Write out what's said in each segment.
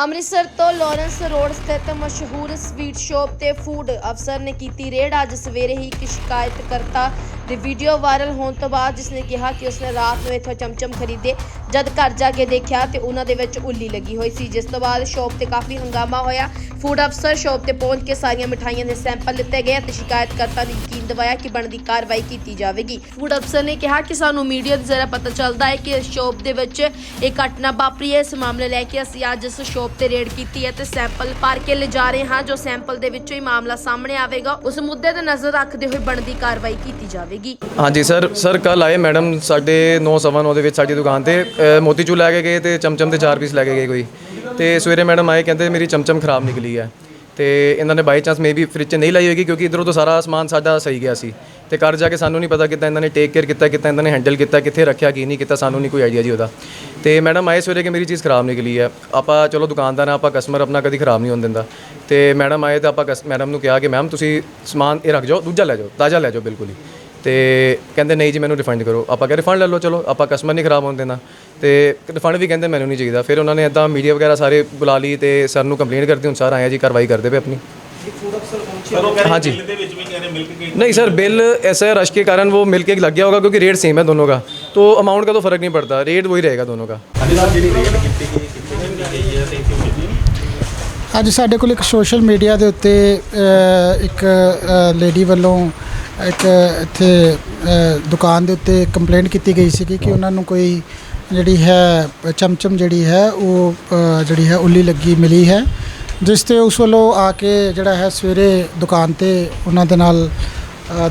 ਅੰਮ੍ਰਿਤਸਰ ਤੋਂ Lawrence road ਸਥਿਤ ਮਸ਼ਹੂਰ ਸਵੀਟ ਸ਼ਾਪ ਤੇ ਫੂਡ ਅਫਸਰ ਨੇ ਕੀਤੀ ਰੇਡ। ਅੱਜ ਸਵੇਰੇ ਹੀ ਇੱਕ ਸ਼ਿਕਾਇਤਕਰਤਾ ਦੀ ਵੀਡੀਓ ਵਾਇਰਲ ਹੋਣ ਤੋਂ ਬਾਅਦ ਜਿਸਨੇ ਕਿਹਾ ਕਿ ਉਸਨੇ ਰਾਤ ਨੂੰ ਇੱਥੋਂ ਚਮਚਮ ਖਰੀਦੇ, ਜਦ ਘਰ ਜਾ ਕੇ ਦੇਖਿਆ ਤੇ ਉਹਨਾਂ ਦੇ ਵਿੱਚ ਉੱਲੀ ਲੱਗੀ ਹੋਈ ਸੀ, ਜਿਸ ਤੋਂ ਬਾਅਦ ਸ਼ਾਪ ਤੇ ਕਾਫੀ ਹੰਗਾਮਾ ਹੋਇਆ। ਫੂਡ ਅਫਸਰ ਸ਼ਾਪ ਤੇ ਪਹੁੰਚ ਕੇ ਸਾਰੀਆਂ ਮਿਠਾਈਆਂ ਦੇ ਸੈਂਪਲ ਲਿੱਤੇ ਗਏ ਅਤੇ ਸ਼ਿਕਾਇਤਕਰਤਾ ਨੇ ਯਕੀਨ ਦਿਵਾਇਆ ਕਿ ਬਣਦੀ ਕਾਰਵਾਈ ਕੀਤੀ ਜਾਵੇਗੀ। ਫੂਡ ਅਫਸਰ ਨੇ ਕਿਹਾ ਕਿ ਸਾਨੂੰ ਮੀਡੀਆ ਦੇ ਜ਼ਰਾ ਪਤਾ ਚੱਲਦਾ ਹੈ ਕਿ ਇਸ ਸ਼ਾਪ ਦੇ ਵਿੱਚ ਇਹ ਘਟਨਾ ਵਾਪਰੀ ਹੈ। ਇਸ ਮਾਮਲੇ ਲੈ ਕੇ ਅਸੀਂ ਅੱਜ ਇਸ ਸ਼ਾਪ ਤੇ ਰੇਡ ਕੀਤੀ ਹੈ ਤੇ ਸੈਂਪਲ ਭਰ ਕੇ ਲਿਜਾ ਰਹੇ ਹਾਂ। ਜੋ ਸੈਂਪਲ ਦੇ ਵਿੱਚੋਂ ਹੀ ਮਾਮਲਾ ਸਾਹਮਣੇ ਆਵੇਗਾ, ਉਸ ਮੁੱਦੇ ਤੇ ਨਜ਼ਰ ਰੱਖਦੇ ਹੋਏ ਬਣਦੀ ਕਾਰਵਾਈ ਕੀਤੀ ਜਾਵੇਗੀ। ਹਾਂਜੀ ਸਰ ਸਰ ਕੱਲ ਆਏ ਮੈਡਮ ਸਾਡੇ 9:09 ਦੇ ਵਿੱਚ ਸਾਡੀ ਦੁਕਾਨ ਤੇ। ਅ, ਮੋਤੀਚੂਰ ਲੈ ਕੇ ਗਏ ਤੇ ਚਮਚਮ ਦੇ ਚਾਰ ਪੀਸ ਲੈ ਕੇ ਗਏ ਕੋਈ। ਤੇ ਸਵੇਰੇ ਮੈਡਮ ਆਏ ਕਹਿੰਦੇ ਮੇਰੀ ਚਮਚਮ ਖਰਾਬ ਨਿਕਲੀ ਹੈ। ਤੇ ਇਹਨਾਂ ਨੇ ਬਾਈ ਚਾਂਸ ਮੇਬੀ ਫ੍ਰਿਜ 'ਚ ਨਹੀਂ ਲਾਈ ਹੋਏਗੀ ਕਿਉਂਕਿ ਇਧਰੋਂ ਤੋਂ ਸਾਰਾ ਸਮਾਨ ਸਾਡਾ ਸਹੀ ਗਿਆ ਸੀ। ਤੇ ਘਰ ਜਾ ਕੇ ਸਾਨੂੰ ਨਹੀਂ ਪਤਾ ਕਿੱਦਾਂ ਇਹਨਾਂ ਨੇ ਟੇਕ ਕੇਅਰ ਕੀਤਾ ਕਿੱਦਾਂ ਇਹਨਾਂ ਨੇ ਹੈਂਡਲ ਕੀਤਾ ਕਿੱਥੇ ਰੱਖਿਆ ਕੀ ਨਹੀਂ ਕੀਤਾ ਸਾਨੂੰ ਨਹੀਂ ਕੋਈ ਆਈਡੀਆ ਜੀ ਉਹਦਾ। ਤੇ ਮੈਡਮ ਆਏ ਸਵੇਰੇ ਕਿ ਮੇਰੀ ਚੀਜ਼ ਖਰਾਬ ਨਿਕਲੀ ਹੈ। ਆਪਾਂ ਚਲੋ ਦੁਕਾਨਦਾਰ ਆ ਆਪਾਂ ਕਸਟਮਰ ਆਪਣਾ ਕਦੀ ਖਰਾਬ ਨਹੀਂ ਹੋਣ ਦਿੰਦਾ। ਤੇ ਮੈਡਮ ਆਏ ਤੇ ਆਪਾਂ ਮੈਡਮ ਨੂੰ ਕਿਹਾ ਕਿ ਮੈਮ ਤੁਸੀਂ ਸਮਾਨ ਇਹ ਰੱਖ ਜਾਓ ਦੂਜਾ ਲੈ ਜਾਓ ਤਾਜ਼ਾ ਲੈ ਜਾਓ ਬਿਲਕੁਲ ਹੀ। ਤੇ ਕਹਿੰਦੇ ਨਹੀਂ ਜੀ ਮੈਨੂੰ ਰਿਫੰਡ ਕਰੋ ਆਪਾਂ ਕਹਿੰਦੇ ਰਿਫੰਡ ਲੈ ਲਓ ਚਲੋ ਆਪਾਂ ਕਸਟਮਰ ਨਹੀਂ ਖਰਾਬ ਹੋਣ ਦੇਣਾ ਤੇ ਰਿਫੰਡ ਵੀ ਕਹਿੰਦੇ ਮੈਨੂੰ ਨਹੀਂ ਚਾਹੀਦਾ ਫਿਰ ਉਹਨਾਂ ਨੇ ਇਦਾਂ ਮੀਡੀਆ ਵਗੈਰਾ ਸਾਰੇ ਬੁਲਾ ਲਈ ਤੇ ਸਰ ਨੂੰ ਕੰਪਲੇਂਟ ਕਰਤੀ ਹੁਣ ਸਰ ਆਏ ਆ ਜੀ ਕਾਰਵਾਈ ਕਰਦੇ ਪਏ ਆਪਣੀ ਚਲੋ ਕਹਿੰਦੇ ਹਾਂਜੀ। ਬਿੱਲ ਦੇ ਵਿੱਚ ਵੀ ਕਹਿੰਦੇ ਮਿਲਕ ਕੇਕ नहीं सर बिल ऐसा है रश के कारण वो मिल के लग गया होगा क्योंकि रेट सेम है दोनों का तो अमाउंट का तो फ़र्क नहीं पड़ता रेट वही रहेगा दोनों का ਹਾਂਜੀ ਸਰ ਜਿਹੜੀ ਰੇਟ ਕੀਤੀ ਗਈ ਕਿੱਥੇ ਕੀਤੀ ਗਈ ਹੈ ਤੇ ਕਿਉਂ ਕੀਤੀ ਹੈ? ਅੱਜ ਸਾਡੇ ਕੋਲ ਇੱਕ ਸੋਸ਼ਲ ਮੀਡੀਆ ਦੇ ਉੱਤੇ ਅ, ਇੱਕ ਲੇਡੀ ਵੱਲੋਂ ਇੱਕ ਇੱਥੇ ਦੁਕਾਨ ਦੇ ਉੱਤੇ ਕੰਪਲੇਂਟ ਕੀਤੀ ਗਈ ਸੀ ਕਿ ਉਹਨਾਂ ਨੂੰ ਕੋਈ ਜਿਹੜੀ ਹੈ, ਚਮਚਮ ਜਿਹੜੀ ਹੈ, ਉਹ ਜਿਹੜੀ ਹੈ, ਉੱਲੀ ਲੱਗੀ, ਮਿਲੀ ਹੈ। ਜਿਸ ਤੇ ਉਸ ਵੱਲੋਂ ਆ ਕੇ ਜਿਹੜਾ ਹੈ, ਸਵੇਰੇ ਦੁਕਾਨ ਤੇ ਉਹਨਾਂ ਦੇ ਨਾਲ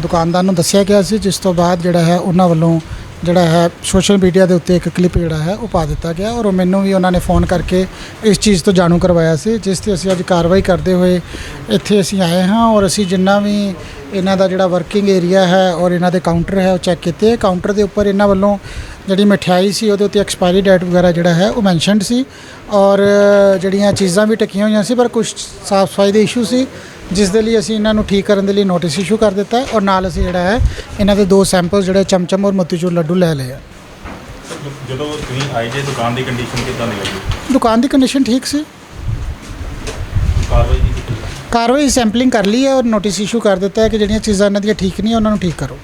ਦੁਕਾਨਦਾਰ ਨੂੰ ਦੱਸਿਆ ਗਿਆ ਸੀ, ਜਿਸ ਤੋਂ ਬਾਅਦ ਜਿਹੜਾ ਹੈ, ਉਹਨਾਂ ਵੱਲੋਂ ਜਿਹੜਾ ਹੈ ਸੋਸ਼ਲ ਮੀਡੀਆ ਦੇ ਉੱਤੇ ਇੱਕ ਕਲਿੱਪ ਜਿਹੜਾ ਹੈ, ਉਹ ਪਾ ਦਿੱਤਾ ਗਿਆ ਔਰ ਉਹ ਮੈਨੂੰ ਵੀ ਉਹਨਾਂ ਨੇ ਫੋਨ ਕਰਕੇ ਇਸ ਚੀਜ਼ ਤੋਂ ਜਾਣੂ ਕਰਵਾਇਆ ਸੀ, ਜਿਸ ਤੇ ਅਸੀਂ ਅੱਜ ਕਾਰਵਾਈ ਕਰਦੇ ਹੋਏ ਇੱਥੇ ਅਸੀਂ ਆਏ ਹਾਂ ਔਰ ਅਸੀਂ ਜਿੰਨਾ ਵੀ ਇਹਨਾਂ ਦਾ ਜਿਹੜਾ ਵਰਕਿੰਗ ਏਰੀਆ ਹੈ ਔਰ ਇਹਨਾਂ ਦੇ ਕਾਊਂਟਰ ਹੈ ਉਹ ਚੈੱਕ ਕੀਤੇ। ਕਾਊਂਟਰ ਦੇ ਉੱਪਰ ਇਹਨਾਂ ਵੱਲੋਂ ਜਿਹੜੀ ਮਠਿਆਈ ਸੀ ਉਹਦੇ ਉੱਤੇ ਐਕਸਪਾਇਰੀ ਡੇਟ ਵਗੈਰਾ ਜਿਹੜਾ ਹੈ ਉਹ ਮੈਂਸ਼ਨਡ ਸੀ। ਔਰ ਜਿਹੜੀਆਂ ਚੀਜ਼ਾਂ ਵੀ ਟਕੀਆਂ ਹੋਈਆਂ ਸੀ ਪਰ ਕੁਝ ਸਾਫ਼ ਸਫ਼ਾਈ ਦੇ ਇਸ਼ੂ ਸੀ ਜਿਸ ਦੇ ਲਈ ਅਸੀਂ ਇਹਨਾਂ ਨੂੰ ਠੀਕ ਕਰਨ ਦੇ ਲਈ ਨੋਟਿਸ ਇਸ਼ੂ ਕਰ ਦਿੱਤਾ ਔਰ ਨਾਲ ਅਸੀਂ ਜਿਹੜਾ ਹੈ ਇਹਨਾਂ ਦੇ ਦੋ ਸੈਂਪਲ ਜਿਹੜੇ ਚਮਚਮ ਔਰ ਮੋਤੀਚੂਰ ਲੱਡੂ ਲੈ ਲਏ ਆ। ਜਦੋਂ ਤੁਸੀਂ ਆਏ ਜੇ ਦੁਕਾਨ ਦੀ ਕੰਡੀਸ਼ਨ ਕਿੱਦਾਂ ਦੀ ਲੱਗੀ? ਦੁਕਾਨ ਦੀ ਕੰਡੀਸ਼ਨ ਠੀਕ ਸੀ। ਕਾਰਵਾਈ ਸੈਂਪਲਿੰਗ ਕਰ ਲਈ ਹੈ ਔਰ ਨੋਟਿਸ ਇਸ਼ੂ ਕਰ ਦਿੱਤਾ ਹੈ ਕਿ ਜਿਹੜੀਆਂ ਚੀਜ਼ਾਂ ਇਹਨਾਂ ਦੀਆਂ ਠੀਕ ਨਹੀਂ ਹੈ ਉਹਨਾਂ ਨੂੰ ਠੀਕ ਕਰੋ।